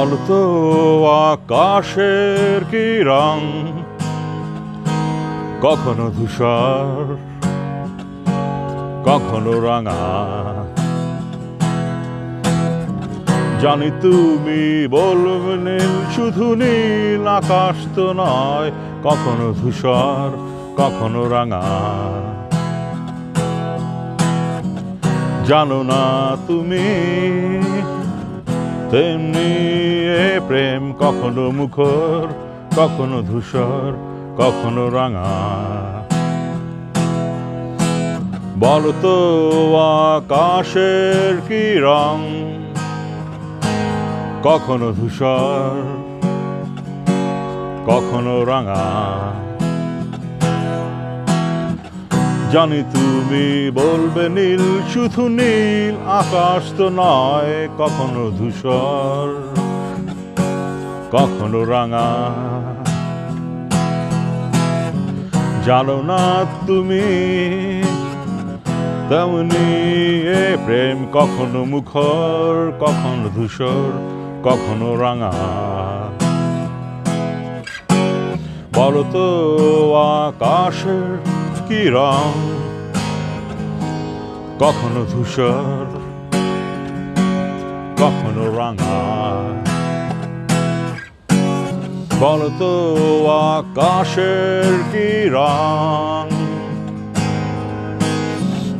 বলতো আকাশের কি রং কখনো ধূসর, কখনো রাঙা। জানি তুমি বলবে নীল, শুধু নীল আকাশ তো নয়, কখনো ধূসর, কখনো রাঙা। জানো না তুমি তেমনি এ প্রেম কখনো মুখর, কখনো ধূসর, কখনো রাঙা। বলতো, আকাশের কি রং? কখনো ধূসর, কখনো রাঙা। জানি তুমি বলবে নীল, শুধু নীল, আকাশ তো নয়, কখনো ধূসর, কখনো রাঙা। জানো না তুমি, তেমনি এ প্রেম কখনো মুখর, কখনো ধূসর, কখনো রাঙা। বলতো আকাশের কি রং? কখনো ধূসর, কখনো রাঙা। বলতো, আকাশের কি রং?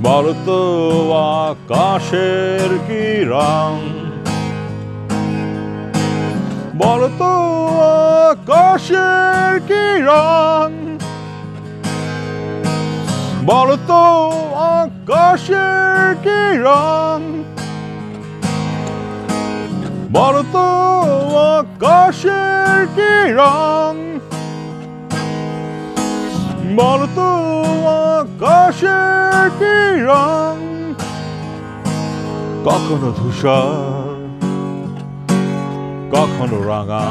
বলতো, আকাশের কি রং? বলতো, আকাশের কি রং? বলতো আকাশের কি রং বলতো আকাশের কি রং বলতো আকাশের কি রং কখনো ধূসর, কখনো রাঙা।